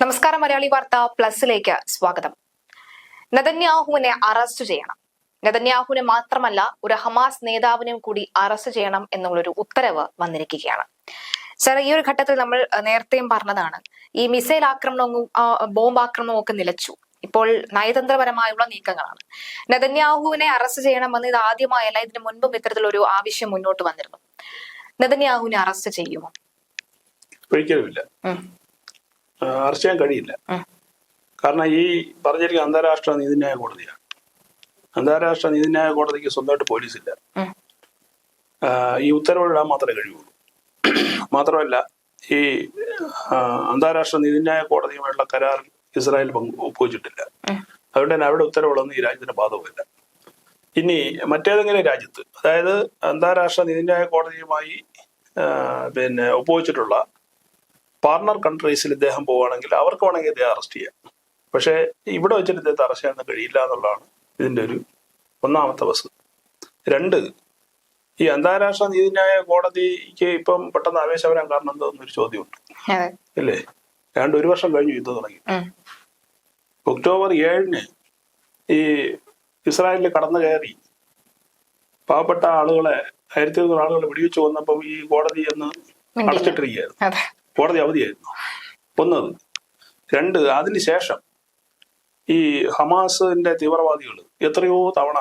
നമസ്കാരം മലയാളി വാർത്ത പ്ലസിലേക്ക് സ്വാഗതം. നെതന്യാഹുവിനെ അറസ്റ്റ് ചെയ്യണം. നെതന്യാഹുവിനെ മാത്രമല്ല ഒരു ഹമാസ് നേതാവിനെയും കൂടി അറസ്റ്റ് ചെയ്യണം എന്നുള്ളൊരു ഉത്തരവ് വന്നിരിക്കുകയാണ്. സാർ ഈ ഒരു ഘട്ടത്തിൽ നമ്മൾ നേരത്തെയും പറഞ്ഞതാണ് ഈ മിസൈൽ ആക്രമണവും ബോംബ് ആക്രമണവും ഒക്കെ നിലച്ചു. ഇപ്പോൾ നയതന്ത്രപരമായുള്ള നീക്കങ്ങളാണ്. നെതന്യാഹുവിനെ അറസ്റ്റ് ചെയ്യണമെന്ന് ഇത് ആദ്യമായല്ല ഇതിനു മുൻപും ഇത്തരത്തിലൊരു ആവശ്യം മുന്നോട്ട് വന്നിരുന്നു. നെതന്യാഹുവിനെ അറസ്റ്റ് ചെയ്യുമോ? ഒരിക്കലുമില്ല. അറസ്റ്റ് ചെയ്യാൻ കഴിയില്ല. കാരണം ഈ പറഞ്ഞിരിക്കുന്ന അന്താരാഷ്ട്ര നീതിന്യായ കോടതിയാണ്. അന്താരാഷ്ട്ര നീതിന്യായ കോടതിക്ക് സ്വന്തമായിട്ട് പോലീസില്ല. ഈ ഉത്തരവിടാൻ മാത്രമേ കഴിയുള്ളൂ. മാത്രമല്ല ഈ അന്താരാഷ്ട്ര നീതിന്യായ കോടതിയുമായുള്ള കരാറിൽ ഇസ്രായേൽ ഒപ്പുവെച്ചിട്ടില്ല. അതുകൊണ്ട് തന്നെ അവിടെ ഉത്തരവുകളൊന്നും ഈ രാജ്യത്തിന് ബാധകമില്ല. ഇനി മറ്റേതെങ്കിലും രാജ്യത്ത് അതായത് അന്താരാഷ്ട്ര നീതിന്യായ കോടതിയുമായി പിന്നെ ഒപ്പുവെച്ചിട്ടുള്ള പാർട്ണർ കൺട്രീസിൽ ഇദ്ദേഹം പോവുകയാണെങ്കിൽ അവർക്ക് വേണമെങ്കിൽ ഇദ്ദേഹം അറസ്റ്റ് ചെയ്യാം. പക്ഷേ ഇവിടെ വെച്ചിട്ട് ഇദ്ദേഹത്തെ അറസ്റ്റ് ചെയ്യാൻ കഴിയില്ല എന്നുള്ളതാണ് ഇതിന്റെ ഒരു ഒന്നാമത്തെ വസ്തു രണ്ട് ഈ അന്താരാഷ്ട്ര നീതിന്യായ കോടതിക്ക് ഇപ്പം പെട്ടെന്ന് ആവേശം വരാൻ കാരണം എന്തോന്നൊരു ചോദ്യമുണ്ട്. അല്ലേ ഏതാണ്ട് ഒരു വർഷം കഴിഞ്ഞു യുദ്ധം തുടങ്ങി. ഒക്ടോബർ ഏഴിന് ഈ ഇസ്രായേലിൽ കടന്നു കയറി പാവപ്പെട്ട ആളുകളെ ആയിരത്തി ഇരുന്നൂറ് ആളുകളെ വെടിവെച്ച് വന്നപ്പം ഈ കോടതി എന്ന്. അടച്ചിട്ടിരിക്കുകയായിരുന്നു. കോടതി അവധിയായിരുന്നു ഒന്നത് രണ്ട് അതിന് ശേഷം ഈ ഹമാസിന്റെ തീവ്രവാദികൾ എത്രയോ തവണ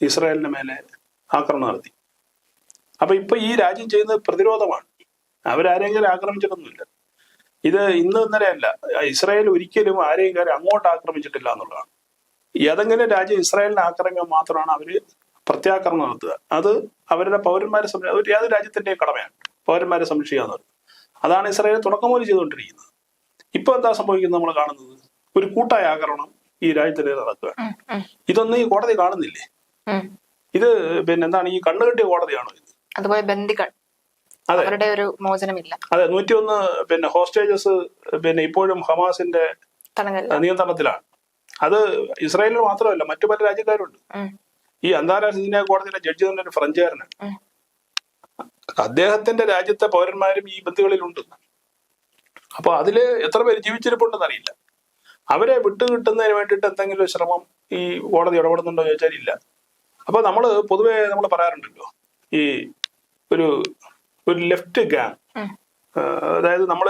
ഇസ്രായേലിന് മേലെ ആക്രമണം നടത്തി. അപ്പൊ ഇപ്പൊ ഈ രാജ്യം ചെയ്യുന്നത് പ്രതിരോധമാണ്. അവരാരെങ്കിലും ആക്രമിച്ചിട്ടൊന്നുമില്ല. ഇത് ഇന്ന് ഇന്നലെ അല്ല ഇസ്രായേൽ ഒരിക്കലും ആരെയും അങ്ങോട്ട് ആക്രമിച്ചിട്ടില്ല എന്നുള്ളതാണ്. ഏതെങ്കിലും രാജ്യം ഇസ്രായേലിനെ ആക്രമിക്കാൻ മാത്രമാണ് അവർ പ്രത്യാക്രമണം നടത്തുക. അത് അവരുടെ പൗരന്മാരെ സംരക്ഷ ഏത് രാജ്യത്തിന്റെ കടമയാണ്. പൗരന്മാരെ സംരക്ഷിക്കുക എന്നുള്ളത് അതാണ് ഇസ്രായേൽ തുടക്കം മുതൽ ചെയ്തുകൊണ്ടിരിക്കുന്നത്. ഇപ്പൊ എന്താ സംഭവിക്കുന്നത് നമ്മൾ കാണുന്നത്? ഒരു കൂട്ടായ ആക്രമണം ഈ രാജ്യത്തിനെതിരെ നടക്കുക ഇതൊന്നും ഈ കോടതി കാണുന്നില്ലേ? ഇത് പിന്നെ എന്താണ് ഈ കണ്ണുകെട്ടിയ കോടതിയാണോ ഇത്? അതുപോലെ ബന്ദികൾ. അതെ. അവരുടെ ഒരു മോചനമില്ല. അതെ നൂറ്റിയൊന്ന് പിന്നെ ഹോസ്റ്റേജസ് പിന്നെ ഇപ്പോഴും ഹമാസിന്റെ നിയന്ത്രണത്തിലാണ്. അത് ഇസ്രായേലിന് മാത്രമല്ല മറ്റു പല രാജ്യക്കാരുണ്ട്. ഈ അന്താരാഷ്ട്ര കോടതിയിലെ ജഡ്ജി തന്നെ ഒരു ഫ്രഞ്ചുകാരനാണ്. അദ്ദേഹത്തിന്റെ രാജ്യത്തെ പൗരന്മാരും ഈ ബന്ദികളിലുണ്ട് അപ്പൊ അതിൽ എത്ര പേര് ജീവിച്ചിരിപ്പുണ്ടെന്ന് അറിയില്ല. അവരെ വിട്ടുകിട്ടുന്നതിന് വേണ്ടിയിട്ട് എന്തെങ്കിലും ശ്രമം ഈ കോടതി ഇടപെടുന്നുണ്ടോ എന്ന് ചോദിച്ചാൽ ഇല്ല. അപ്പൊ നമ്മൾ പൊതുവെ നമ്മൾ പറയാറുണ്ടല്ലോ ഈ ഒരു ഒരു ലെഫ്റ്റ് ഗാങ്. അതായത് നമ്മൾ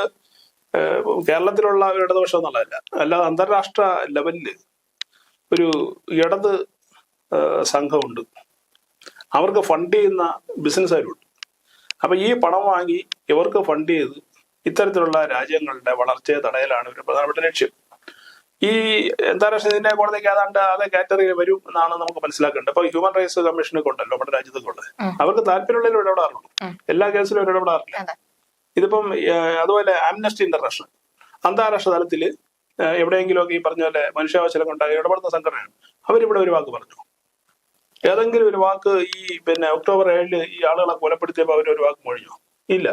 കേരളത്തിലുള്ള ഒരു ഇടതുപക്ഷം എന്നുള്ളതല്ല അല്ലാതെ അന്താരാഷ്ട്ര ലെവലിൽ ഒരു ഇടത് സംഘമുണ്ട്. അവർക്ക് ഫണ്ട് ചെയ്യുന്ന ബിസിനസ്സുകാരുണ്ട് അപ്പൊ ഈ പണം വാങ്ങി ഇവർക്ക് ഫണ്ട് ചെയ്ത് ഇത്തരത്തിലുള്ള രാജ്യങ്ങളുടെ വളർച്ചയെ തടയലാണ് ഒരു പ്രധാനപ്പെട്ട ലക്ഷ്യം. ഈ അന്താരാഷ്ട്ര നീതിന്യായ കോടതിക്ക് ഏതാണ്ട് അതേ കാറ്റഗറിയിൽ വരും എന്നാണ് നമുക്ക് മനസ്സിലാക്കേണ്ടത്. ഇപ്പൊ ഹ്യൂമൻ റൈറ്റ്സ് കമ്മീഷനൊക്കെ ഉണ്ടല്ലോ നമ്മുടെ രാജ്യത്തൊക്കെ ഉള്ളത്. അവർക്ക് താല്പര്യമുള്ളതിൽ ഇടപെടാറുള്ളൂ. എല്ലാ കേസിലും അവർ ഇടപെടാറില്ല. ഇതിപ്പം അതുപോലെ ആംനസ്റ്റി ഇന്റർനാഷണൽ അന്താരാഷ്ട്ര തലത്തിൽ എവിടെയെങ്കിലുമൊക്കെ ഈ പറഞ്ഞ പോലെ മനുഷ്യാവസരം കൊണ്ടായി ഇടപെടുന്ന സംഘടനയാണ്. അവരിവിടെ ഒരു വാക്ക് പറഞ്ഞു. ഏതെങ്കിലും ഒരു വാക്ക് ഈ പിന്നെ ഒക്ടോബർ ഏഴിൽ ഈ ആളുകളെ കൊലപ്പെടുത്തിയപ്പോൾ അവരൊരു വാക്ക് മൊഴിഞ്ഞോ? ഇല്ല.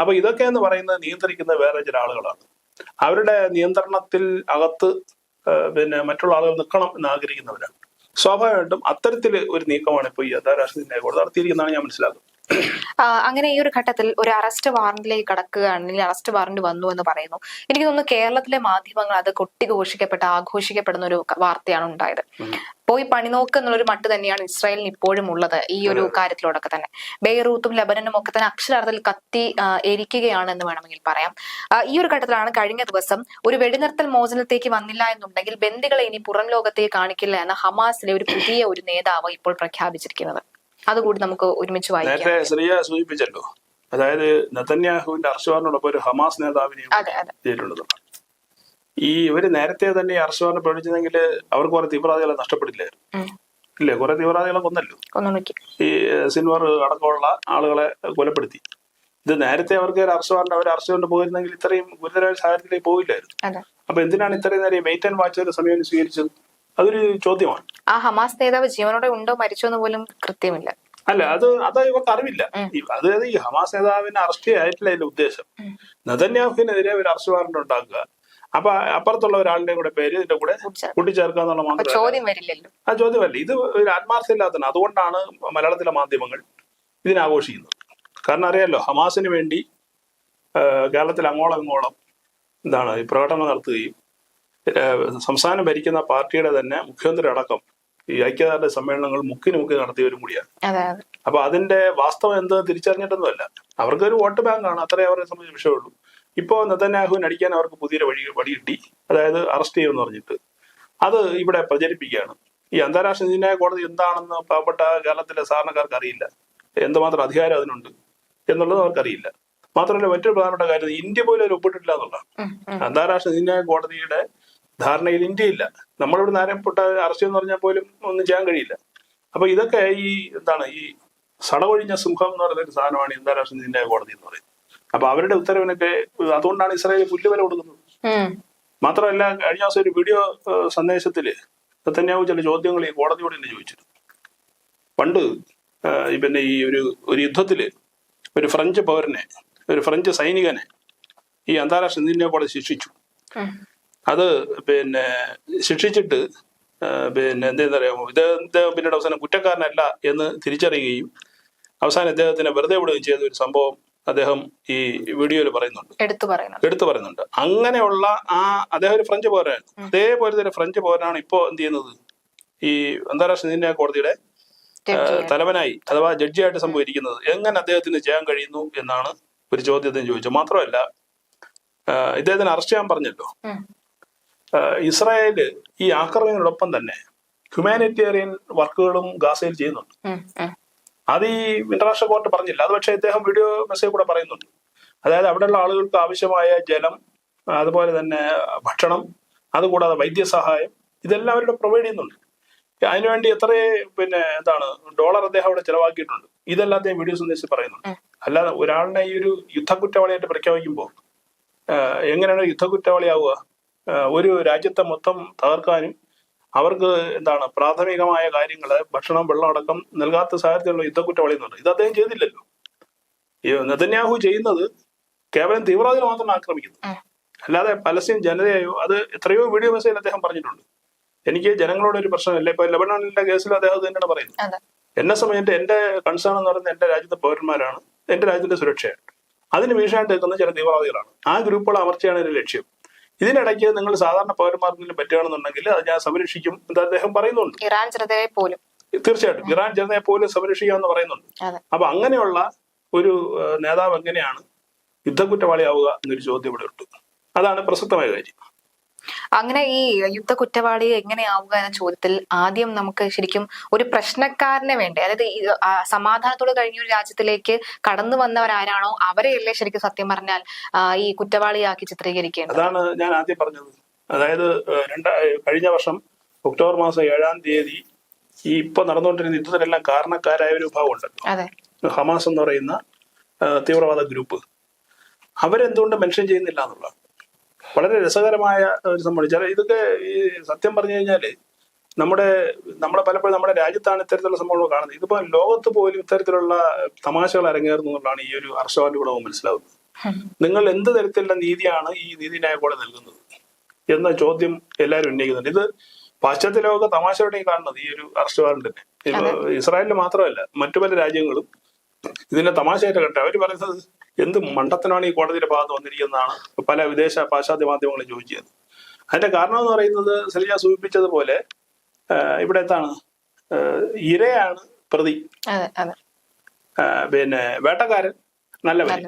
അപ്പൊ ഇതൊക്കെ എന്ന് പറയുന്നത് നിയന്ത്രിക്കുന്ന വേറെ ചില ആളുകളാണ്. അവരുടെ നിയന്ത്രണത്തിൽ അകത്ത് പിന്നെ മറ്റുള്ള ആളുകൾ നിൽക്കണം എന്ന് ആഗ്രഹിക്കുന്നവരാണ്. സ്വാഭാവികമായിട്ടും അത്തരത്തിൽ ഒരു നീക്കമാണ് ഇപ്പോൾ ഈ അന്താരാഷ്ട്ര നടത്തിയിരിക്കുന്നതാണ് ഞാൻ മനസ്സിലാക്കുന്നത്. അങ്ങനെ ഈ ഒരു ഘട്ടത്തിൽ ഒരു അറസ്റ്റ് വാറന്റിലേക്ക് കടക്കുകയാണ് അല്ലെങ്കിൽ അറസ്റ്റ് വാറന്റ് വന്നു എന്ന് പറയുന്നു. എനിക്ക് തോന്നുന്നു കേരളത്തിലെ മാധ്യമങ്ങൾ അത് കൊട്ടിഘോഷിക്കപ്പെട്ട ആഘോഷിക്കപ്പെടുന്ന ഒരു വാർത്തയാണ് ഉണ്ടായത്. പോയി പണിനോക്ക് എന്നുള്ളൊരു മട്ട് തന്നെയാണ് ഇസ്രായേലിന് ഇപ്പോഴും ഉള്ളത് ഈ ഒരു കാര്യത്തിലൂടെ തന്നെ. ബെയ്റൂത്തും ലബനനും ഒക്കെ തന്നെ അക്ഷരാർത്ഥത്തിൽ കത്തി എരിക്കുകയാണ് എന്ന് വേണമെങ്കിൽ പറയാം. ഈ ഒരു ഘട്ടത്തിലാണ് കഴിഞ്ഞ ദിവസം ഒരു വെടിനിർത്തൽ മോചനത്തേക്ക് വന്നില്ല എന്നുണ്ടെങ്കിൽ ബന്ദികളെ ഇനി പുറം ലോകത്തേക്ക് കാണിക്കില്ല എന്ന ഹമാസിലെ ഒരു പുതിയ ഒരു നേതാവ് ഇപ്പോൾ പ്രഖ്യാപിച്ചിരിക്കുന്നത്. അതുകൂടി നമുക്ക് ഒരുമിച്ച് വായിക്കാം. നേരത്തെ ശ്രീയ സൂചിപ്പിച്ചല്ലോ. അതായത് നെതന്യാഹുവിന്റെ അർഷവാറിനോടൊപ്പം ഒരു ഹമാസ് നേതാവിനെയും അതെ അതെ. ചെയ്തിട്ടുണ്ടെന്നാണ് ഈ ഇവർ നേരത്തെ തന്നെ ഈ അർഷവാറിനെ പ്രകടിച്ചതെങ്കിൽ അവർക്ക് കുറെ തീവ്രവാദികളെ നഷ്ടപ്പെടില്ലായിരുന്നു ഉം. ഇല്ലേ? കുറെ തീവ്രവാദികളെ കൊന്നല്ലോ. ഈ സിൻവർ അടക്കമുള്ള ആളുകളെ കൊലപ്പെടുത്തി. ഇത് നേരത്തെ അവർക്ക് ഒരു അർഷവാറിന്റെ അവർ അർഷവാറിന്റെ പോയിരുന്നെങ്കിൽ ഇത്രയും ഗുരുതരമായ സാഹചര്യത്തിലേക്ക് പോയില്ലായിരുന്നു. അതെ. അപ്പൊ എന്തിനാണ് ഇത്രയും നേരം വെയിറ്റ് ആൻഡ് വാച്ച് ഒരു സമയം സ്വീകരിച്ചത്? അതൊരു ചോദ്യമാണ്. ആ ഹമാസ് നേതാവ് ജീവനോടെ ഉണ്ടോ മരിച്ചോ എന്ന് പോലും കൃത്യമില്ല. അല്ല അത് അത് ഇവർക്ക് അറിവില്ല. അതായത് ഈ ഹമാസ് നേതാവിനെ അറസ്റ്റ് ചെയ്യായിട്ടില്ല അതിന്റെ ഉദ്ദേശം. നദന്യാഫിനെതിരെ ഒരു അറസ്റ്റ് വാറന്റ് ഉണ്ടാക്കുക. അപ്പൊ അപ്പുറത്തുള്ള ഒരാളുടെ കൂടെ പേര് ഇതിന്റെ കൂടെ കൂട്ടിച്ചേർക്കും. കൂട്ടിച്ചേർക്കുക എന്നുള്ള മാത്രം ചോദ്യം വരില്ലല്ലോ. ആ ചോദ്യമല്ല ഇത് ഒരു ആത്മാർത്ഥമില്ലാത്തതാണ് അതുകൊണ്ടാണ് മലയാളത്തിലെ മാധ്യമങ്ങൾ ഇതിനാഘോഷിക്കുന്നത് കാരണം അറിയാലോ ഹമാസിന് വേണ്ടി കേരളത്തിൽ അങ്ങോളം ഇങ്ങോളം എന്താണ് ഈ പ്രകടനം നടത്തുകയും സംസ്ഥാനം ഭരിക്കുന്ന പാർട്ടിയുടെ തന്നെ മുഖ്യമന്ത്രി അടക്കം ഈ ഐക്യദാർഢ്യ സമ്മേളനങ്ങൾ മുക്കിന് മുക്കി നടത്തിയവരും കൂടിയാണ്. അപ്പൊ അതിന്റെ വാസ്തവം എന്ത് തിരിച്ചറിഞ്ഞിട്ടൊന്നുമല്ല. അവർക്കൊരു വോട്ട് ബാങ്ക് ആണ് അത്രേ അവരെ സംബന്ധിച്ച വിഷയമുള്ളൂ. ഇപ്പോ നെതന്യാഹുവിന് അടിക്കാൻ അവർക്ക് പുതിയൊരു വഴി വഴി കിട്ടി. അതായത് അറസ്റ്റ് ചെയ്യുമെന്ന് പറഞ്ഞിട്ട്. അത് ഇവിടെ പ്രചരിപ്പിക്കുകയാണ്. ഈ അന്താരാഷ്ട്ര നീതിന്യായ കോടതി എന്താണെന്ന് പാവപ്പെട്ട കേരളത്തിലെ സാധാരണക്കാർക്ക് അറിയില്ല. എന്തുമാത്രം അധികാരം അതിനുണ്ട് എന്നുള്ളത് അവർക്കറിയില്ല. മാത്രമല്ല മറ്റൊരു പ്രധാനപ്പെട്ട കാര്യം ഇന്ത്യ പോലും ഒരു ഒപ്പിട്ടില്ല എന്നുള്ളതാണ്. അന്താരാഷ്ട്ര നീതിന്യായ കോടതിയുടെ ധാരണയിൽ ഇന്ത്യയില്ല. നമ്മളിവിടെ നാരായണപ്പെട്ട അറസ്റ്റ് എന്ന് പറഞ്ഞാൽ പോലും ഒന്നും ചെയ്യാൻ കഴിയില്ല. അപ്പൊ ഇതൊക്കെ ഈ എന്താണ് ഈ സടവൊഴിഞ്ഞ സിംഹം എന്ന് പറയുന്ന ഒരു സാധനമാണ് അന്താരാഷ്ട്ര നീതിന്യായ കോടതി എന്ന് പറയുന്നത്. അപ്പൊ അവരുടെ ഉത്തരവിനൊക്കെ അതുകൊണ്ടാണ് ഇസ്രായേൽ പുല്ലുവില കൊടുക്കുന്നത്. മാത്രമല്ല കഴിഞ്ഞ ദിവസം ഒരു വീഡിയോ സന്ദേശത്തിൽ തന്നെയാവും ചില ചോദ്യങ്ങൾ ഈ കോടതിയോട് തന്നെ ചോദിച്ചിരുന്നു. പണ്ട് പിന്നെ ഈ ഒരു ഒരു യുദ്ധത്തിൽ ഒരു ഫ്രഞ്ച് പൗരനെ ഒരു ഫ്രഞ്ച് സൈനികനെ ഈ അന്താരാഷ്ട്ര നീതിന്യായ കോടതി ശിക്ഷിച്ചു. അത് പിന്നെ ശിക്ഷിച്ചിട്ട് പിന്നെ എന്തെന്ന് അറിയാമോ ഇദ്ദേഹം പിന്നീട് അവസാനം കുറ്റക്കാരനല്ല എന്ന് തിരിച്ചറിയുകയും അവസാനം ഇദ്ദേഹത്തിനെ വെറുതെ വിടുകയും ചെയ്ത ഒരു സംഭവം അദ്ദേഹം ഈ വീഡിയോയിൽ പറയുന്നുണ്ട്. എടുത്തു പറയുന്നുണ്ട്. എടുത്തു പറയുന്നുണ്ട്. അങ്ങനെയുള്ള ആ അദ്ദേഹം ഒരു ഫ്രഞ്ച് പൗരനായിരുന്നു. അതേപോലെ തന്നെ ഫ്രഞ്ച് പൗരനാണ് ഇപ്പോൾ എന്ത് ചെയ്യുന്നത്? ഈ അന്താരാഷ്ട്ര നീതിന്യായ കോടതിയുടെ. തലവനായി അഥവാ ജഡ്ജിയായിട്ട് സംഭവിക്കുന്നത് എങ്ങനെ അദ്ദേഹത്തിന് ചെയ്യാൻ കഴിയുന്നു എന്നാണ് ഒരു ചോദ്യത്തിന് ചോദിച്ചത്. മാത്രമല്ല ഇദ്ദേഹത്തിന് അറസ്റ്റ് ചെയ്യാൻ പറഞ്ഞല്ലോ. ഇസ്രായേൽ ഈ ആക്രമണത്തിനോടൊപ്പം തന്നെ ഹ്യൂമാനിറ്റേറിയൻ വർക്കുകളും ഗാസയിൽ ചെയ്യുന്നുണ്ട്. അത് ഈ ഇന്റർനാഷണൽ കോർട്ട് പറഞ്ഞില്ല. അത് പക്ഷേ ഇദ്ദേഹം വീഡിയോ മെസ്സേജ് കൂടെ പറയുന്നുണ്ട്. അതായത് അവിടെയുള്ള ആളുകൾക്ക് ആവശ്യമായ ജലം അതുപോലെ തന്നെ ഭക്ഷണം അതുകൂടാതെ വൈദ്യസഹായം ഇതെല്ലാം അവരുടെ പ്രൊവൈഡ് ചെയ്യുന്നുണ്ട്. അതിനുവേണ്ടി എത്ര പിന്നെ എന്താണ് ഡോളർ അദ്ദേഹം അവിടെ ചെലവാക്കിയിട്ടുണ്ട്. ഇതെല്ലാം അദ്ദേഹം വീഡിയോ സന്ദേശത്തിൽ പറയുന്നുണ്ട്. അല്ലാതെ ഒരാളിനെ ഈ ഒരു യുദ്ധക്കുറ്റവാളിയായിട്ട് പ്രഖ്യാപിക്കുമ്പോൾ എങ്ങനെയാണ് യുദ്ധക്കുറ്റവാളിയാവുക? ഒരു രാജ്യത്തെ മൊത്തം തകർക്കാനും അവർക്ക് എന്താണ് പ്രാഥമികമായ കാര്യങ്ങൾ ഭക്ഷണം വെള്ളം അടക്കം നൽകാത്ത സാഹചര്യത്തിലുള്ള യുദ്ധക്കുറ്റവാളി എന്ന് പറയുന്നത് ഇത് അദ്ദേഹം ചെയ്തില്ലല്ലോ. ഈ നെതന്യാഹു ചെയ്യുന്നത് കേവലം തീവ്രവാദികൾ മാത്രമാണ് ആക്രമിക്കുന്നു. അല്ലാതെ പലസ്തീൻ ജനതയെയോ അത് എത്രയോ വീഡിയോ മെസ്സേജിൽ അദ്ദേഹം പറഞ്ഞിട്ടുണ്ട്. എനിക്ക് ജനങ്ങളോട് ഒരു പ്രശ്നമില്ല ഇപ്പൊ ലബനോണിന്റെ കേസിൽ അദ്ദേഹം തന്നെയാണ് പറയുന്നത്. എന്നെ സംബന്ധിച്ച് എന്റെ കൺസേൺ എന്ന് പറയുന്നത് എന്റെ രാജ്യത്തെ പൗരന്മാരാണ്. എന്റെ രാജ്യത്തിന്റെ സുരക്ഷയാണ്. അതിന് ഭീഷണിയായിട്ട് നിൽക്കുന്ന ചില തീവ്രവാദികളാണ്. ആ ഗ്രൂപ്പുകൾ അമർച്ചയാണ് എന്റെ ലക്ഷ്യം. ഇതിനിടയ്ക്ക് നിങ്ങൾ സാധാരണ പൗരന്മാർക്കെങ്കിലും പറ്റുകയാണെന്നുണ്ടെങ്കിൽ അത് ഞാൻ സംരക്ഷിക്കും എന്ന് അദ്ദേഹം പറയുന്നുണ്ട്. ഇറാൻ ജനതയെ പോലും. തീർച്ചയായിട്ടും. ഇറാൻ ജനതയെ പോലും സംരക്ഷിക്കാമെന്ന് പറയുന്നുണ്ട്. അപ്പൊ അങ്ങനെയുള്ള ഒരു നേതാവ് എങ്ങനെയാണ് യുദ്ധക്കുറ്റവാളിയാവുക എന്നൊരു ചോദ്യം ഇവിടെ ഉണ്ട്. അതാണ് പ്രസക്തമായ കാര്യം. അങ്ങനെ ഈ യുദ്ധ കുറ്റവാളി എങ്ങനെയാവുക എന്ന ചോദ്യത്തിൽ ആദ്യം നമുക്ക് ശരിക്കും ഒരു പ്രശ്നക്കാരനെ വേണ്ടേ? അതായത് ഈ, സമാധാനത്തോട് കഴിഞ്ഞ ഒരു രാജ്യത്തിലേക്ക് കടന്നു വന്നവരാരാണോ? അവരെയല്ലേ ശരിക്കും സത്യം പറഞ്ഞാൽ ഈ കുറ്റവാളിയാക്കി ചിത്രീകരിക്കേണ്ടത്? അതാണ് ഞാൻ ആദ്യം പറഞ്ഞത്. അതായത് രണ്ടാ കഴിഞ്ഞ വർഷം ഒക്ടോബർ മാസം ഏഴാം തീയതി ഈ ഇപ്പൊ നടന്നുകൊണ്ടിരുന്ന യുദ്ധത്തിനെല്ലാം കാരണക്കാരായ ഒരു വിഭാഗം ഉണ്ടല്ലോ അതെ. ഹമാസ് എന്ന് പറയുന്ന തീവ്രവാദ ഗ്രൂപ്പ്. അവരെന്തുകൊണ്ട് മെൻഷൻ ചെയ്യുന്നില്ല എന്നുള്ളതാണ്. വളരെ രസകരമായ ഒരു സംഭവം ചില ഇതൊക്കെ ഈ സത്യം പറഞ്ഞു കഴിഞ്ഞാൽ നമ്മുടെ നമ്മുടെ പലപ്പോഴും നമ്മുടെ രാജ്യത്താണ് ഇത്തരത്തിലുള്ള സംഭവങ്ങൾ കാണുന്നത്. ഇതിപ്പോ ലോകത്ത് പോലും ഇത്തരത്തിലുള്ള തമാശകൾ അരങ്ങേറുന്നു എന്നുള്ളതാണ് ഈ ഒരു ഹർഷവാദിലൂടെ മനസ്സിലാവുന്നത്. നിങ്ങൾ എന്ത് തരത്തിലുള്ള നീതിയാണ് ഈ നീതിന്യായ കോടതി നൽകുന്നത് എന്ന ചോദ്യം എല്ലാവരും ഉന്നയിക്കുന്നുണ്ട്. ഇത് പാശ്ചാത്യ ലോക തമാശയോടെയും കാണുന്നത് ഈ ഒരു അറസ്റ്റ് വാറണ്ടിനെ ഇപ്പൊ ഇസ്രായേലിൽ മാത്രമല്ല മറ്റു പല രാജ്യങ്ങളും ഇതിന്റെ തമാശയായിട്ട് കട്ടെ അവർ പറയുന്നത് എന്ത് മണ്ടത്തനാണ് ഈ കോടതിയുടെ ഭാഗത്ത് വന്നിരിക്കുന്നതാണ്? പല വിദേശ പാശ്ചാത്യ മാധ്യമങ്ങളും ചോദിച്ചത്. അതിന്റെ കാരണം എന്ന് പറയുന്നത് സലിജ സൂചിപ്പിച്ചതുപോലെ ഇവിടെ എന്താണ്? ഇരയാണ് പ്രതി. പിന്നെ വേട്ടക്കാരൻ നല്ലവൻ.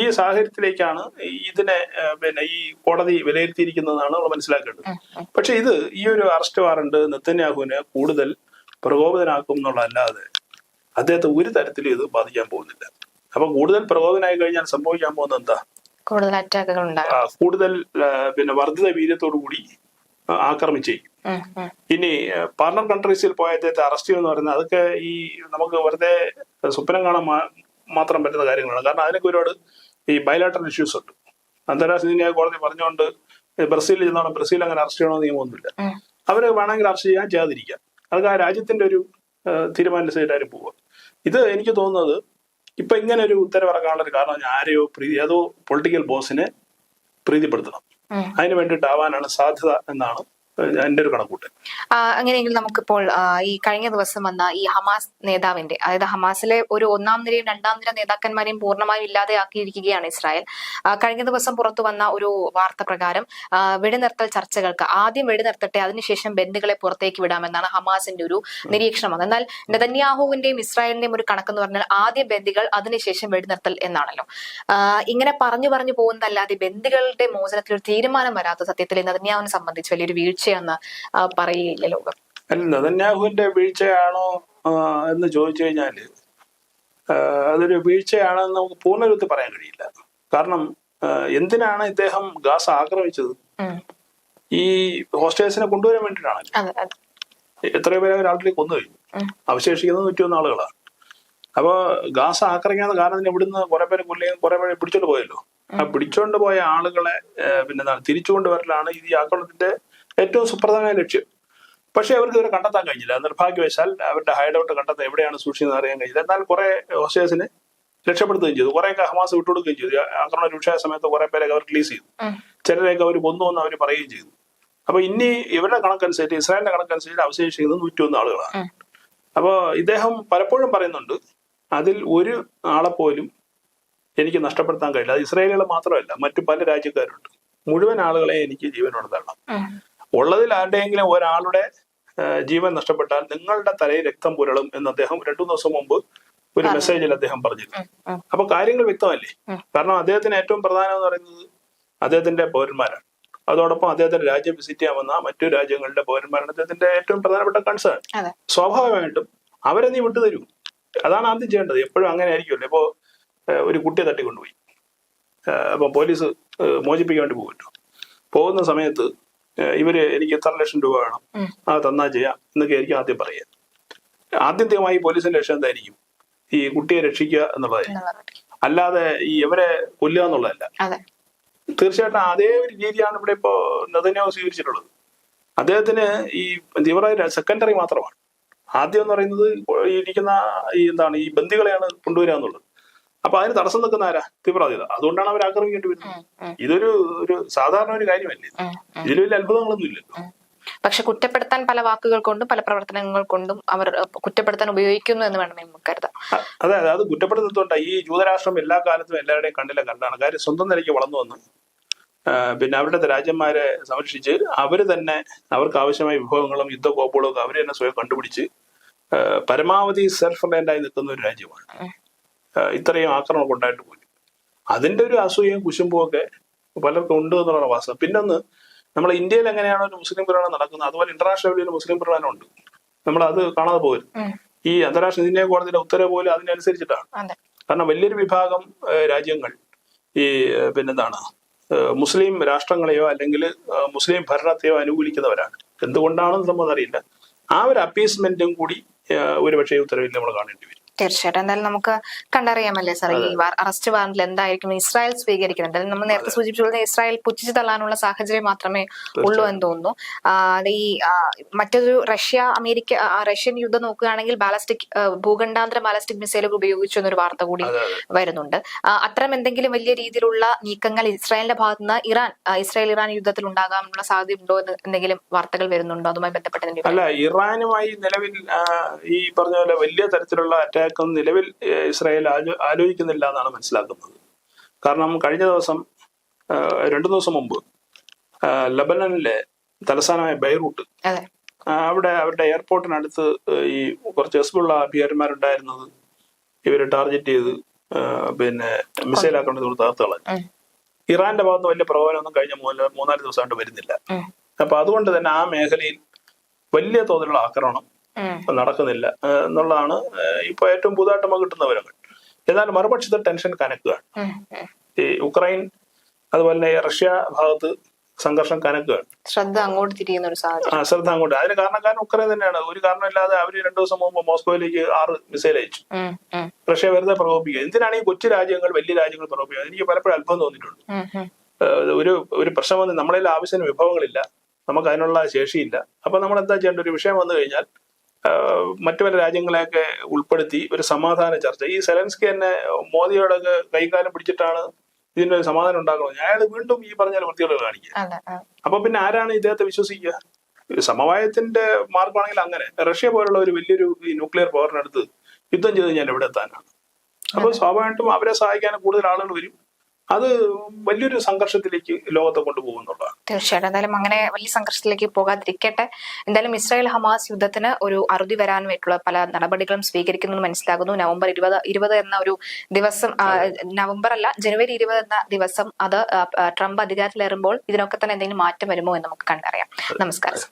ഈ സാഹചര്യത്തിലേക്കാണ് ഇതിനെ പിന്നെ ഈ കോടതി വിലയിരുത്തിയിരിക്കുന്നതാണ് നമ്മൾ മനസ്സിലാക്കേണ്ടത്. പക്ഷെ ഇത് ഈ ഒരു അറസ്റ്റ് വാറണ്ട് നെത്തന്യാഹുവിനെ കൂടുതൽ പ്രകോപിതനാക്കും എന്നുള്ളതല്ലാതെ അദ്ദേഹത്തെ ഒരു തരത്തിലും ഇത് ബാധിക്കാൻ പോകുന്നില്ല. അപ്പൊ കൂടുതൽ പ്രകോപനമായി കഴിഞ്ഞാൽ സംഭവിക്കാൻ പോകുന്നത് എന്താ? കൂടുതൽ അറ്റാക്കുകൾ കൂടുതൽ പിന്നെ വർദ്ധിത വീര്യത്തോടു കൂടി ആക്രമിച്ചു. ഇനി പാർട്ണർ കൺട്രീസിൽ പോയ അദ്ദേഹത്തെ അറസ്റ്റ് എന്ന് പറയുന്നത് അതൊക്കെ ഈ നമുക്ക് വെറുതെ സ്വപ്നം കാണാൻ മാത്രം പറ്റുന്ന കാര്യങ്ങളാണ്. കാരണം അതിനൊക്കെ ഒരുപാട് ഈ ബയലാട്ടറൽ ഇഷ്യൂസ് ഉണ്ട്. അന്താരാഷ്ട്ര നീതിന്യായ കോടതി പറഞ്ഞുകൊണ്ട് ബ്രസീലിൽ ചെന്നോണം ബ്രസീൽ അങ്ങനെ അറസ്റ്റ് ചെയ്യണമെന്ന് നിയമമൊന്നുമില്ല. അവരെ വേണമെങ്കിൽ അറസ്റ്റ് ചെയ്യാൻ ചെയ്യാതിരിക്കാം. അതൊക്കെ ആ രാജ്യത്തിന്റെ ഒരു തീരുമാനത്തിലായിട്ട് പോവുക. ഇത് എനിക്ക് തോന്നുന്നത് ഇപ്പൊ ഇങ്ങനെ ഒരു ഉത്തരവിറക്കാനുള്ള ഒരു കാരണം ആരെയോ പ്രീതി ഏതോ പൊളിറ്റിക്കൽ ബോസിനെ പ്രീതിപ്പെടുത്തണം. അതിനു വേണ്ടിയിട്ടാവാനാണ് സാധ്യത എന്നാണ് എന്റെ ഒരു കണക്കൂട്ട് അങ്ങനെയെങ്കിൽ നമുക്കിപ്പോൾ ഈ കഴിഞ്ഞ ദിവസം വന്ന ഈ ഹമാസ് നേതാവിന്റെ അതായത് ഹമാസിലെ ഒരു ഒന്നാം നിരയും രണ്ടാം നിര നേതാക്കന്മാരെയും പൂർണമായും ഇല്ലാതെയാക്കിയിരിക്കുകയാണ് ഇസ്രായേൽ. കഴിഞ്ഞ ദിവസം പുറത്തു വന്ന ഒരു വാർത്ത പ്രകാരം വെടിനിർത്തൽ ചർച്ചകൾക്ക് ആദ്യം വെടിനിർത്തട്ടെ അതിനുശേഷം ബന്ധുക്കളെ പുറത്തേക്ക് വിടാമെന്നാണ് ഹമാസിന്റെ ഒരു നിരീക്ഷണം. എന്നാൽ നെതന്യാഹുവിന്റെയും ഇസ്രായേലിന്റെയും ഒരു കണക്കെന്ന് പറഞ്ഞാൽ ആദ്യം ബന്ദികൾ അതിനുശേഷം വെടിനിർത്തൽ എന്നാണല്ലോ. ഇങ്ങനെ പറഞ്ഞു പറഞ്ഞു പോകുന്നതല്ലാതെ ബന്ദികളുടെ മോചനത്തിൽ ഒരു തീരുമാനം വരാത്ത സത്യത്തിൽ നെതന്യാഹുവിനെ സംബന്ധിച്ച് വലിയൊരു വീഴ്ചയെന്ന് പറയുകയില്ല ലോകം. അല്ല നെതന്യാഹുവിന്റെ വീഴ്ചയാണോ എന്ന് ചോദിച്ചു കഴിഞ്ഞാൽ അതൊരു വീഴ്ചയാണെന്ന് നമുക്ക് പൂർണരൂപത്തിൽ പറയാൻ കഴിയില്ല. കാരണം എന്തിനാണ് ഇദ്ദേഹം ഗാസ ആക്രമിച്ചത്. ഈ ഹോസ്റ്റേഴ്സിനെ കൊണ്ടുവരാൻ വേണ്ടിയിട്ടാണ് എത്രയോ പേരെ ഒരാളിലേക്ക് കൊന്നു കഴിഞ്ഞു. അവശേഷിക്കുന്നത് നൂറ്റിയൊന്ന് ആളുകളാണ്. അപ്പൊ ഗാസ ആക്രമിക്കാത്ത കാരണം ഇവിടുന്ന് കുറെ പേര് കൊല്ലുകയും കുറെ പേരെ പിടിച്ചോണ്ട് പോയല്ലോ. ആ പിടിച്ചോണ്ട് പോയ ആളുകളെ പിന്നെ തിരിച്ചുകൊണ്ട് വരലാണ് ഈ ആക്രമണത്തിന്റെ ഏറ്റവും സുപ്രധാന ലക്ഷ്യം. പക്ഷെ അവർക്ക് ഇവരെ കണ്ടെത്താൻ കഴിഞ്ഞില്ല. നിർഭാഗ്യവശാൽ അവരുടെ ഹൈഡ് ഔട്ട് കണ്ടെത്താൻ എവിടെയാണ് എന്ന് അറിയാൻ കഴിഞ്ഞില്ല എന്നാൽ കുറെ ഹോസ്റ്റേഴ്സിനെ രക്ഷപ്പെടുത്തുകയും ചെയ്തു. കുറെയൊക്കെ ഹമാസ് വിട്ടുകൊടുക്കുകയും ചെയ്തു. ആക്രമണം രൂക്ഷമായ സമയത്ത് കുറെ പേരെ അവർ റിലീസ് ചെയ്തു. ചിലരെയൊക്കെ അവർ കൊന്നു എന്ന് അവർ പറയുകയും ചെയ്തു. അപ്പൊ ഇനി ഇവരുടെ കണക്കനുസരിച്ച് ഇസ്രായേലിന്റെ കണക്കനുസരിച്ച് അവശേഷിക്കുന്നത് നൂറ്റിയൊന്ന് ആളുകളാണ്. അപ്പോൾ അപ്പോ ഇദ്ദേഹം പലപ്പോഴും പറയുന്നുണ്ട് അതിൽ ഒരു ആളെ പോലും എനിക്ക് നഷ്ടപ്പെടുത്താൻ കഴിയില്ല. അത് ഇസ്രായേലുകൾ മാത്രമല്ല മറ്റു പല രാജ്യക്കാരുണ്ട്. മുഴുവൻ ആളുകളെ എനിക്ക് ജീവനോട് തരണം. ഉള്ളതിൽ ആരുടെയെങ്കിലും ഒരാളുടെ ജീവൻ നഷ്ടപ്പെട്ടാൽ നിങ്ങളുടെ തലയിൽ രക്തം പുരളും എന്ന് അദ്ദേഹം രണ്ടു ദിവസം മുമ്പ് ഒരു മെസ്സേജിൽ അദ്ദേഹം പറഞ്ഞിരുന്നു. അപ്പൊ കാര്യങ്ങൾ വ്യക്തമല്ലേ? കാരണം അദ്ദേഹത്തിന് ഏറ്റവും പ്രധാനം എന്ന് പറയുന്നത് അദ്ദേഹത്തിന്റെ പൗരന്മാരാണ്. അതോടൊപ്പം അദ്ദേഹത്തിന്റെ രാജ്യം വിസിറ്റ് ചെയ്യാൻ വന്ന മറ്റു രാജ്യങ്ങളുടെ പൗരന്മാരാണ് അദ്ദേഹത്തിന്റെ ഏറ്റവും പ്രധാനപ്പെട്ട കൺസേൺ സ്വാഭാവികമായിട്ടും അവരെ നീ വിട്ടുതരൂ അതാണ് ആദ്യം ചെയ്യേണ്ടത്. എപ്പോഴും അങ്ങനെ ആയിരിക്കുമല്ലോ. ഇപ്പോ ഒരു കുട്ടിയെ തട്ടിക്കൊണ്ടുപോയി. അപ്പൊ പോലീസ് മോചിപ്പിക്കാൻ വേണ്ടി പോകുമല്ലോ പോകുന്ന സമയത്ത് ഇവർ എനിക്ക് എത്ര ലക്ഷം രൂപ വേണം. ആ തന്നാ ചെയ്യാം എന്നൊക്കെ ആയിരിക്കും ആദ്യം പറയുക. ആദ്യമായി പോലീസിന്റെ ലക്ഷ്യം എന്തായിരിക്കും? ഈ കുട്ടിയെ രക്ഷിക്കുക എന്നുള്ളതായിരിക്കും. അല്ലാതെ ഈ ഇവരെ കൊല്ലുക എന്നുള്ളതല്ല. തീർച്ചയായിട്ടും അതേ ഒരു രീതിയാണ് ഇവിടെ ഇപ്പോ നദന്യാവ് സ്വീകരിച്ചിട്ടുള്ളത്. അദ്ദേഹത്തിന് ഈ തീവ്രവാദ സെക്കൻഡറി മാത്രമാണ്. ആദ്യം എന്ന് പറയുന്നത് ഇരിക്കുന്ന ഈ എന്താണ് ഈ ബന്ദികളെയാണ് കൊണ്ടുവരിക എന്നുള്ളത്. അപ്പൊ അതിന് തടസ്സം നിൽക്കുന്ന ആരാ? തീവ്രവാദിത അതുകൊണ്ടാണ് അവർ ആക്രമിക്കേണ്ടി വരുന്നത്. ഇതൊരു ഒരു സാധാരണ ഒരു കാര്യമല്ലേ. ഇതിൽ വലിയ അത്ഭുതങ്ങളൊന്നും ഇല്ലല്ലോ. പക്ഷെ കുറ്റപ്പെടുത്താൻ പല വാക്കുകൾ കൊണ്ടും പല പ്രവർത്തനങ്ങൾ കൊണ്ടും അവർ കുറ്റപ്പെടുത്താൻ ഉപയോഗിക്കുന്നു എന്ന് വേണം നമുക്ക് കരുതാം. അതെ അതെ. അത് കുറ്റപ്പെടുത്തുന്നതുകൊണ്ട്. ഈ ജൂതരാഷ്ട്രം എല്ലാ കാലത്തും എല്ലാവരുടെയും കണ്ടില്ല കണ്ടാണ്. കാര്യം സ്വന്തം നിലയ്ക്ക് വളർന്നു വന്നു. പിന്നെ അവരുടെ രാജ്യന്മാരെ സംരക്ഷിച്ച് അവർ തന്നെ അവർക്ക് ആവശ്യമായ വിഭവങ്ങളും യുദ്ധകോപ്പുകളും ഒക്കെ അവർ തന്നെ സ്വയം കണ്ടുപിടിച്ച് പരമാവധി സെൽഫ് റിലയന്റ് ആയി നിൽക്കുന്ന ഒരു രാജ്യമാണ്. ഇത്രയും ആക്രമണം ഉണ്ടായിട്ട് പോയി. അതിന്റെ ഒരു അസൂയയും കുശുമ്പും ഒക്കെ പലർക്കും ഉണ്ട് എന്നുള്ള വാസ്തവം. പിന്നൊന്ന് നമ്മൾ ഇന്ത്യയിൽ എങ്ങനെയാണ് ഒരു മുസ്ലിം പ്രകടനം നടക്കുന്നത്? അതുപോലെ ഇന്റർനാഷണൽ ലെവലിൽ മുസ്ലിം പ്രകടനം ഉണ്ട്. നമ്മൾ അത് കാണാതെ പോകരുത്. ഈ അന്താരാഷ്ട്ര നീതിന്യായ കോടതിയുടെ ഉത്തരവ് പോലും അതിനനുസരിച്ചിട്ടാണ് കാരണം വലിയൊരു വിഭാഗം രാജ്യങ്ങൾ ഈ പിന്നെന്താണ് മുസ്ലിം രാഷ്ട്രങ്ങളെയോ അല്ലെങ്കിൽ മുസ്ലിം ഭരണത്തെയോ അനുകൂലിക്കുന്നവരാണ്. എന്തുകൊണ്ടാണെന്ന് നമ്മൾ അറിയില്ല ആ ഒരു അപ്പീസ്മെന്റും കൂടി ഒരുപക്ഷെ ഉത്തരവിൽ നമ്മൾ കാണേണ്ടി വരും. തീർച്ചയായിട്ടും. എന്തായാലും നമുക്ക് കണ്ടറിയാമല്ലേ സാർ ഈ അറസ്റ്റ് വാറന്റിൽ എന്തായിരിക്കും ഇസ്രായേൽ സ്വീകരിക്കുന്നത്. എന്തായാലും നമ്മൾ നേരത്തെ സൂചിപ്പിച്ചുള്ളത് ഇസ്രായേൽ പുച്ഛിച്ചു തള്ളാനുള്ള സാഹചര്യം മാത്രമേ ഉള്ളൂ എന്ന് തോന്നുന്നു. അത് ഈ മറ്റൊരു റഷ്യ അമേരിക്ക റഷ്യൻ യുദ്ധം നോക്കുകയാണെങ്കിൽ ബാലസ്റ്റിക് ഭൂഖണ്ഡാന്തര ബാലസ്റ്റിക് മിസൈലുകൾ ഉപയോഗിച്ചു എന്നൊരു വാർത്ത കൂടി വരുന്നുണ്ട്. അത്തരം എന്തെങ്കിലും വലിയ രീതിയിലുള്ള നീക്കങ്ങൾ ഇസ്രായേലിന്റെ ഭാഗത്ത് നിന്ന് ഇറാൻ ഇസ്രായേൽ ഇറാൻ യുദ്ധത്തിൽ ഉണ്ടാകാനുള്ള സാധ്യതയുണ്ടോ എന്ന് എന്തെങ്കിലും വാർത്തകൾ വരുന്നുണ്ടോ? അതുമായി ബന്ധപ്പെട്ട അല്ല ഇറാനുമായി നിലവിൽ ഈ പറഞ്ഞ പോലെ വലിയ തരത്തിലുള്ള അറ്റാക്ക് ഒന്നും നിലവിൽ ഇസ്രായേൽ ആലോ- ആലോചിക്കുന്നില്ല എന്നാണ് മനസ്സിലാക്കുന്നത് കാരണം കഴിഞ്ഞ ദിവസം രണ്ടു ദിവസം മുമ്പ് ലബനനിലെ തലസ്ഥാനമായ ബൈറൂട്ട് അവിടെ അവരുടെ എയർപോർട്ടിനടുത്ത് ഈ കുറച്ച് ഹെസ്ബുള്ള ഭീകരന്മാരുണ്ടായിരുന്നത് ഇവരെ ടാർഗറ്റ് ചെയ്ത് പിന്നെ മിസൈൽ തകർത്ത് കളഞ്ഞു ഇറാന്റെ ഭാഗത്ത് വലിയ പ്രകോപനമൊന്നും കഴിഞ്ഞ മൂന്ന് മൂന്നാൽ ദിവസമായിട്ട് വരുന്നില്ല. അപ്പൊ അതുകൊണ്ട് തന്നെ ആ മേഖലയിൽ വലിയ തോതിലുള്ള ആക്രമണം. നടക്കുന്നില്ല. എന്നുള്ളതാണ് ഇപ്പൊ ഏറ്റവും പുതുതായിട്ട് നമുക്ക് കിട്ടുന്ന വിവരങ്ങൾ. എന്നാൽ മറുപക്ഷത്തെ ടെൻഷൻ കനക്കുകയാണ്. ഈ ഉക്രൈൻ അതുപോലെ തന്നെ റഷ്യ ഭാഗത്ത് സംഘർഷം കനക്കുകയാണ്. ശ്രദ്ധ അങ്ങോട്ട് തിരിയുന്ന ഒരു സാഹചര്യം. ശ്രദ്ധ അങ്ങോട്ട്. അതിന് കാരണക്കാരൻ ഉക്രൈൻ തന്നെയാണ്. ഒരു കാരണമില്ലാതെ അവർ രണ്ടു ദിവസം മുമ്പ് മോസ്കോയിലേക്ക് ആറ് മിസൈൽ അയച്ചു. റഷ്യ വെറുതെ പ്രകോപിക്കുക എന്തിനാണ് ഈ കൊച്ചു രാജ്യങ്ങൾ വലിയ രാജ്യങ്ങൾ പ്രകോപിക്കുക എനിക്ക് പലപ്പോഴും അത്ഭുതം തോന്നിയിട്ടുണ്ട്. ഒരു ഒരു പ്രശ്നം വന്ന് നമ്മളെ ആവശ്യത്തിന് വിഭവങ്ങളില്ല. നമുക്ക് അതിനുള്ള ശേഷിയില്ല. അപ്പൊ നമ്മൾ എന്താ ചെയ്യേണ്ട ഒരു വിഷയം വന്നു കഴിഞ്ഞാൽ മറ്റു പല രാജ്യങ്ങളെയൊക്കെ ഉൾപ്പെടുത്തി ഒരു സമാധാന ചർച്ച. ഈ സെലൻസ്കി തന്നെ മോദിയോടൊക്കെ കൈകാലം പിടിച്ചിട്ടാണ് ഇതിന്റെ ഒരു സമാധാനം ഉണ്ടാക്കുന്നത്. അയാൾ വീണ്ടും ഈ പറഞ്ഞ വൃത്തികൾ കാണിക്കുക. അപ്പൊ പിന്നെ ആരാണ് ഇദ്ദേഹത്തെ വിശ്വസിക്കുക? സമവായത്തിന്റെ മാർഗമാണെങ്കിൽ അങ്ങനെ. റഷ്യ പോലുള്ള ഒരു വലിയൊരു ഈ ന്യൂക്ലിയർ പവറിനടുത്ത് യുദ്ധം ചെയ്ത് കഴിഞ്ഞാൽ എവിടെ എത്താനാണ്? അപ്പോൾ സ്വാഭാവികമായിട്ടും അവരെ സഹായിക്കാൻ കൂടുതൽ ആളുകൾ വരും. അത് വലിയൊരു സംഘർഷത്തിലേക്ക് ലോകത്തെ കൊണ്ടുപോകുന്നുള്ളതാണ്. തീർച്ചയായിട്ടും. എന്തായാലും അങ്ങനെ വലിയ സംഘർഷത്തിലേക്ക് പോകാതിരിക്കട്ടെ. എന്തായാലും ഇസ്രായേൽ ഹമാസ് യുദ്ധത്തിന് ഒരു അറുതി വരാൻ വേണ്ടിയിട്ടുള്ള പല നടപടികളും സ്വീകരിക്കുന്നു മനസ്സിലാകുന്നു. നവംബർ ഇരുപത് ഇരുപത് എന്ന ഒരു ദിവസം നവംബർ അല്ല ജനുവരി ഇരുപത് എന്ന ദിവസം അത് ട്രംപ് അധികാരത്തിലേറുമ്പോൾ ഇതിനൊക്കെ തന്നെ എന്തെങ്കിലും മാറ്റം വരുമോ എന്ന് നമുക്ക് കണ്ടറിയാം. നമസ്കാരം